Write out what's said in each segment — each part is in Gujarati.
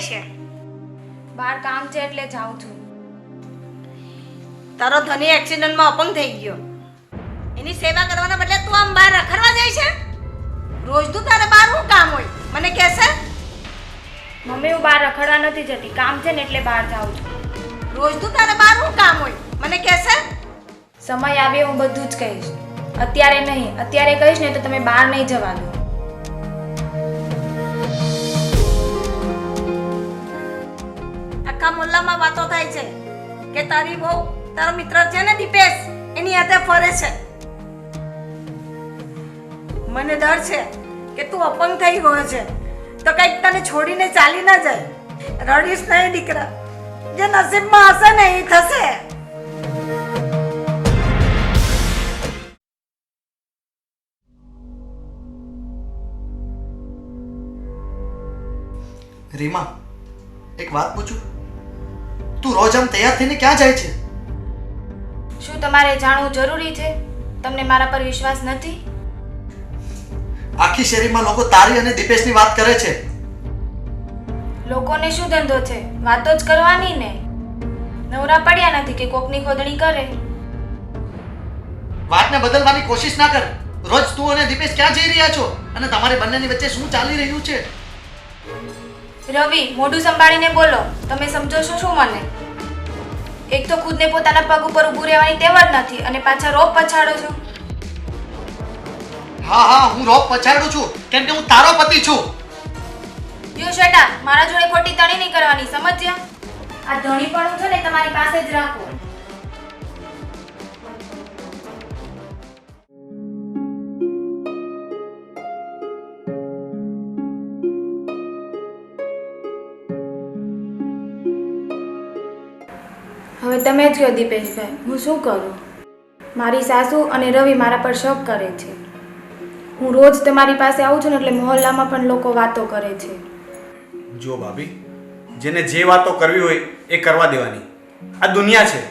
જાય છે. બહાર કામ છે એટલે જાઉં છું. તારો ધની એક્સિડન્ટમાં અપંગ થઈ ગયો. એની સેવા કરવાના બદલે તું આમ બહાર રખડવા જાય છે? રોજ તું તારે બહાર શું કામ હોય? મને કહેશે? મમ્મી હું બહાર રખડવા નથી જતી. કામ છે ને એટલે બહાર જાઉં છું. રોજ તું તારે બહાર શું કામ હોય? મને કહેશે? સમય આવે હું બધું જ કહીશ. અત્યારે નહીં. અત્યારે કહીશ ને તો તમે બહાર નહીં જવા દો. આખા મોલ્લામાં વાતો થાય છે કે તારી બહુ, તારો મિત્ર છે ને દીપેશ, એની હાથે ફરે છે. મને ડર છે કે તું અપંગ થઈ ગયો છે. તો કંઈક તને છોડીને ચાલી ના જાય. રડીશ નહીં, દીકરા. જે નસીબમાં હશે ને એ થશે. રીમા, એક વાત પૂછું? તું રોજ આમ તૈયાર થઈને ક્યાં જાય છે? શું તમારે જાણવું જરૂરી છે? તમને મારા પર વિશ્વાસ નથી? આખી શેરીમાં લોકો તારી અને દીપેશની વાત કરે છે. લોકોને શું ધંધો છે? વાતો જ કરવાની ને? નવરા પડ્યા નથી કે કોકની ખોદણી કરે? વાતને બદલવાની કોશિશ ના કર. રોજ તું અને દીપેશ ક્યાં જઈ રહ્યા છો? અને તમારી બંનેની વચ્ચે શું ચાલી રહ્યું છે? રવિ મોઢું સંભાળીને બોલો. તમે સમજો છો શું મને? એક તો ખુદને પોતાના પગ ઉપર ઊભું રહેવાની ટેવ જ નથી અને પાછા રોપ પછાડો છો. હા હા હું રોપ પછાડું છું કેમ કે હું તારો પતિ છું. યુ શેટા મારા જોડે ખોટી તણી નહીં કરવાની સમજ્યા? આ ધણી પણ છે ને તમારી પાસે જ રાખો. હવે તમે જ કહો દીપેશભાઈ હું શું કરું? મારી સાસુ અને રવિ મારા પર શક કરે છે. હું રોજ તમારી પાસે આવું છું ને એટલે મોહલ્લામાં પણ લોકો વાતો કરે છે. જો ભાભી જેને જે વાતો કરવી હોય એ કરવા દેવાની. આ દુનિયા છે.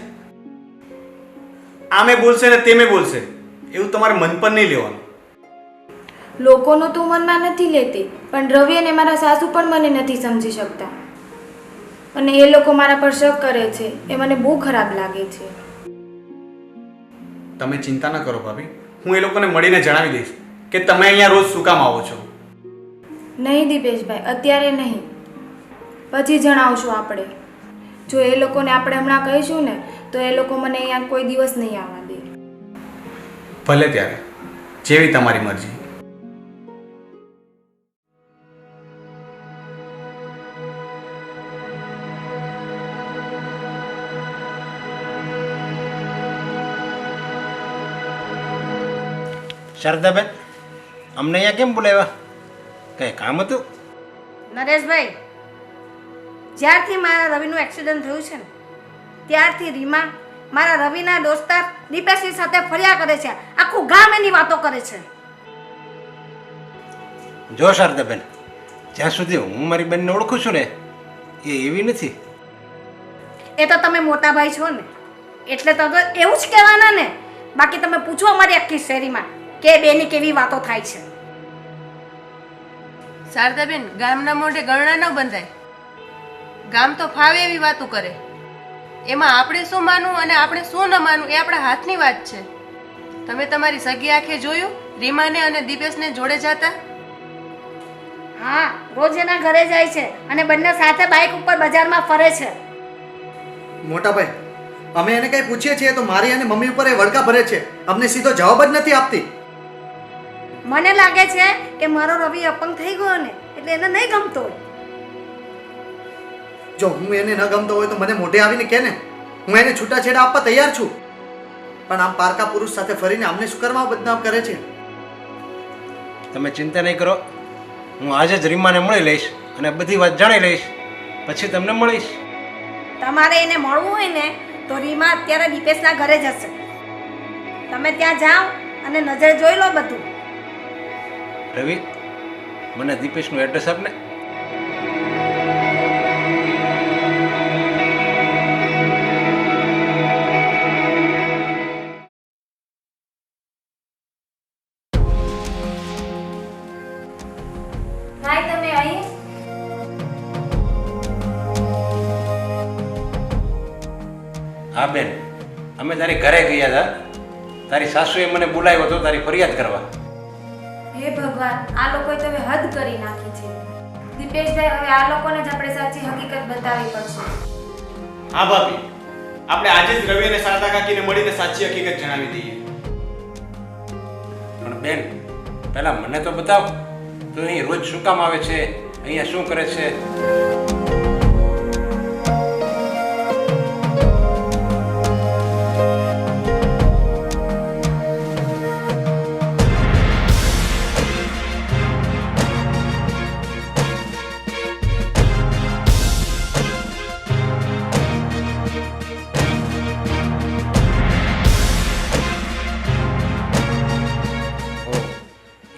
આમે બોલશે ને તેમે બોલશે. એવું તમારે મન પર નહીં લેવાનું. લોકોનો તો મનમાં નથી લેતી પણ રવિ અને મારા સાસુ પણ મને નથી સમજી શકતા. અને એ લોકો મારા પર શક કરે છે. એ મને બહુ ખરાબ લાગે છે. તમે ચિંતા ન કરો ભાભી. હું એ લોકોને મળીને જણાવી દઈશ કે તમે અહીંયા રોજ શું કામ આવો છો? નહીં દીપેશભાઈ અત્યારે નહીં. પછી જણાવશું આપણે. જો એ લોકોને આપણે હમણાં કહીશું ને તો એ લોકો મને અહીંયા કોઈ દિવસ નહીં આવવા દે. ભલે ત્યારે. જેવી તમારી મરજી. શારદાબેન અમને અહીંયા કેમ બોલાવ્યા? કંઈ કામ હતું? નરેશભાઈ જ્યારથી મારા રવિનું એક્સિડન્ટ થયું છે ને ત્યારથી રીમા મારા રવિના દોસ્તાર દીપેશની સાથે ફર્યા કરે છે આખું ગામ એની વાતો કરે છે. જો શારદાબેન જ્યાં સુધી હું મારી બેનને ઓળખું છું ને એ એવી નથી. એ તો તમે મોટા ભાઈ છો ને એટલે તો એવું જ કહેવાના ને. બાકી તમે પૂછો અમારી આખી શેરીમાં. કે બેની કેવી વાતો થાય છે? શારદાબેન ગામના મોઢે ગરણા ન બંધાય. ગામ તો ફાવે એવી વાતો કરે. એમાં આપણે શું માનવું અને આપણે શું ન માનવું એ આપણા હાથની વાત છે. તમે તમારી સગી આંખે જોયું રીમાને અને દિપેશને જોડે જતા? હા રોજ એના ઘરે જાય છે અને બંને સાથે બાઇક ઉપર બજારમાં ફરે છે. મોટા ભાઈ અમે એને કઈ પૂછીએ છીએ તો મારી અને મમ્મી ઉપર એ વડકા ભરે છે. અમને સીધો જવાબ જ નથી આપતી. મને લાગે છે કે મારો રવિ અપંગ થઈ ગયો ને એટલે એને નહીં ગમતો હોય. જો હું એને ન ગમતો હોય તો મને મોઢે આવીને કે ને? હું એને છૂટાછેડા આપવા તૈયાર છું. પણ આમ પારકા પુરુષ સાથે ફરીને અમને શું કરવા બદનામ કરે છે? તમે ચિંતા નહીં કરો. હું આજે જ રીમાને મળી લઈશ અને બધી વાત જાણી લઈશ. પછી તમને મળીશ. તમારે એને મળવું હોય ને તો રીમા અત્યારે દીપેશના ઘરે જશે. તમે ત્યાં જાઓ અને નજર જોઈ લો બધું. રવિ મને દીપેશનું એડ્રેસ આપને? હા બેન. અમે તારી ઘરે ગયા હતા. તારી સાસુએ મને બોલાવ્યો હતો તારી ફરિયાદ કરવા. હે ભગવાન આ લોકોએ તો હવે હદ કરી નાખી છે. દીપેશભાઈ હવે આ લોકોને જ આપણે સાચી હકીકત બતાવવી પડશે. હા ભાભી આપણે આજે જ રવિ અને શારદા કાકીને મળીને સાચી હકીકત જણાવી દઈએ. પણ બેન પહેલા મને તો બતાવ તું અહીં રોજ શું કામ આવે છે? અહીંયા શું કરે છે?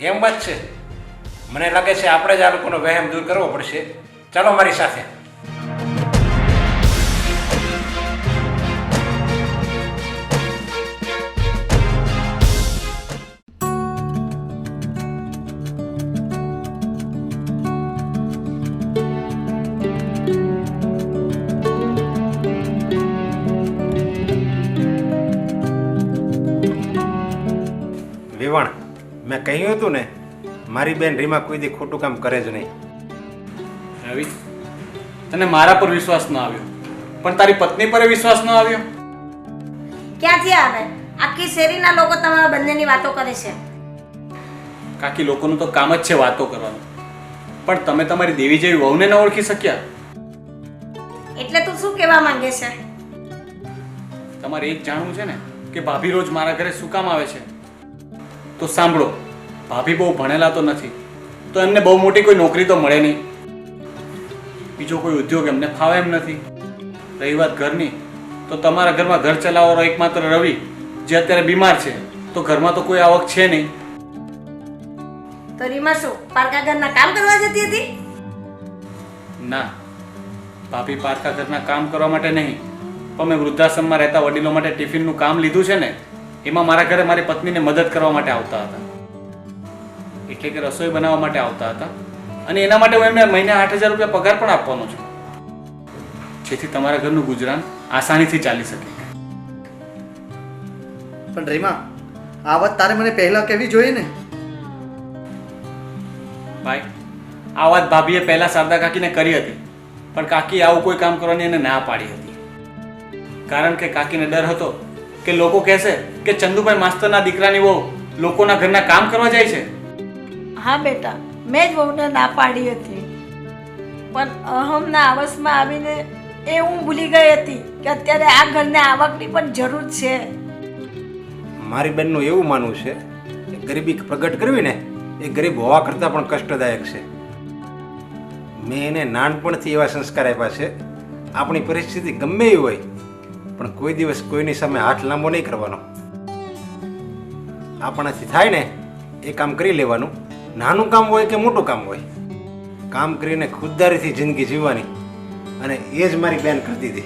એમ વાત છે. મને લાગે છે આપણે જ આ લોકોનો વહેમ દૂર કરવો પડશે. ચાલો મારી સાથે. મેં કહ્યું હતું ને મારી બેન રીમા કોઈ દી ખોટું કામ કરે જ નહીં. રવિ તને મારા પર વિશ્વાસ ન આવ્યો. પણ તારી પત્ની પર વિશ્વાસ ન આવ્યો? ક્યાંથી આવે? આખી શેરીના લોકો તમારા બંનેની વાતો કરે છે. કાકી લોકોનું તો કામ જ છે વાતો કરવાનું. પણ તમે તમારી દેવી જેવી વહુને ન ઓળખી શક્યા? એટલે તું શું કહેવા માંગે છે? તમારે એક જાણવું છે ને કે ભાભી રોજ મારા ઘરે શું કામ આવે છે? તો સાંભળો ભાભી બહુ ભણેલા તો નથી તો એમને બહુ મોટી કોઈ નોકરી તો મળે નહીં. બીજો કોઈ ઉદ્યોગ એમને ફાવે એમ નથી. રહી વાત ઘરની તો તમારા ઘરમાં ઘર ચલાવવાનો એકમાત્ર રવિ જે અત્યારે બીમાર છે તો ઘરમાં તો કોઈ આવક છે નહીં. તો રીમા શું પારકા ઘરના કામ કરવા જતી હતી? ના ભાભી પારકા ઘરના કામ કરવા માટે નહીં. પણ મેં વૃદ્ધાશ્રમમાં રહેતા વડીલો માટે ટિફિનનું કામ લીધું છે ને એમાં મારા ઘરે મારી પત્નીને મદદ કરવા માટે આવતા હતા. એટલે કે રસોઈ બનાવવા માટે આવતા હતા. અને એના માટે હું એમને મહિને આઠ હજાર રૂપિયા પગાર પણ આપવાનો છું. જેથી તમારા ઘરનું ગુજરાન આસાનીથી ચાલી શકે. પણ રીમા આ વાત તારે મને પહેલા કહેવી જોઈએ ને? ભાઈ આ વાત ભાભીએ પહેલા શારદા કાકીને કરી હતી. પણ કાકી આવું કોઈ કામ કરવાની એને ના પાડી હતી. કારણ કે કાકીને ડર હતો કે લોકો કહેશે કે ચંદુભાઈ માસ્તરના દીકરાની વહુ લોકોના ઘરના કામ કરવા જાય છે? હા બેટા મેં જ વહુને ના પાડી હતી. પણ અહમના આવસમાં આવીને એ હું ભૂલી ગઈ હતી કે અત્યારે આ ઘરને આવકની પણ જરૂર છે. મારી બેનનું એવું માનવું છે કે ગરીબી પ્રગટ કરવી ને એ ગરીબ હોવા કરતાં પણ કષ્ટદાયક છે. મેં એને નાનપણથી એવા સંસ્કાર આપ્યા છે. આપણી પરિસ્થિતિ ગમે એવી હોય પણ કોઈ દિવસ કોઈની સામે હાથ લાંબો નહીં કરવાનો. આપણાથી થાય ને એ કામ કરી લેવાનું. નાનું કામ હોય કે મોટું કામ હોય. કામ કરીને ખુદદારીથી જિંદગી જીવવાની. અને એ જ મારી બેન કરતી હતી.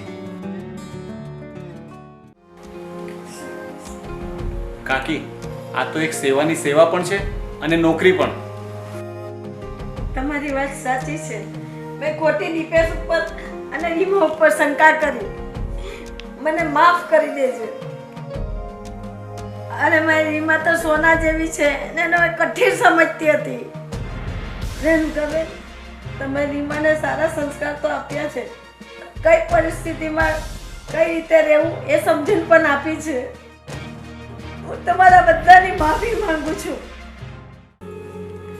કાકી આ તો એક સેવાની સેવા પણ છે અને નોકરી પણ. તમારી વાત સાચી છે. મેં ખોટી નિપેસ ઉપર અને રીમા ઉપર શંકા કરી. મને માફ કરી દેજે. અરે મારી રીમા તો સોના જેવી છે ને એને મેં કઠિન સમજતી હતી. રેણુકાબેન તમે રીમાને સારા સંસ્કાર તો આપ્યા છે. કઈ પરિસ્થિતિમાં કઈ રીતે રહેવું એ સમજણ પણ આપી છે. હું તમારા બધાની માફી માંગુ છું.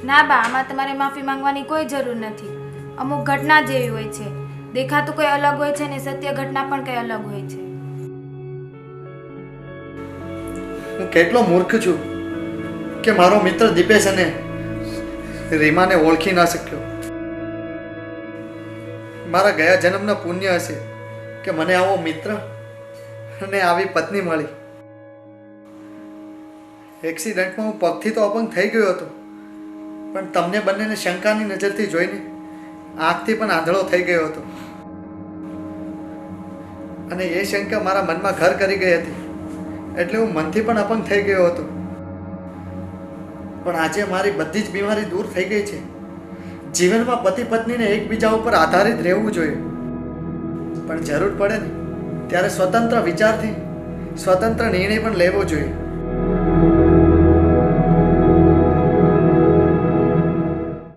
ના બા, આમાં તમારે માફી માંગવાની કોઈ જરૂર નથી. અમુક ઘટના જેવી હોય છે. દેખાતું કોઈ અલગ હોય છે ને સત્ય ઘટના પણ કંઈ અલગ હોય છે. હું કેટલો મૂર્ખ છું કે મારો મિત્ર દીપેશ અને રીમાને ઓળખી ના શક્યો. મારા ગયા જન્મના પુણ્ય હશે કે મને આવો મિત્ર અને આવી પત્ની મળી. એક્સિડન્ટમાં હું પગથી તો અપંગ થઈ ગયો હતો, પણ તમને બંનેને શંકાની નજરથી જોઈને આંખથી પણ આંધળો થઈ ગયો હતો. અને એ શંકા મારા મનમાં ઘર કરી ગઈ હતી. એટલે હું મનથી પણ અપંગ થઈ ગયો હતો. પણ આજે મારી બધી જ બીમારી દૂર થઈ ગઈ છે. જીવનમાં પતિ પત્નીને એકબીજા ઉપર આધારિત રહેવું જોઈએ. પણ જરૂર પડે ને, ત્યારે સ્વતંત્ર વિચારથી સ્વતંત્ર નિર્ણય પણ લેવો જોઈએ.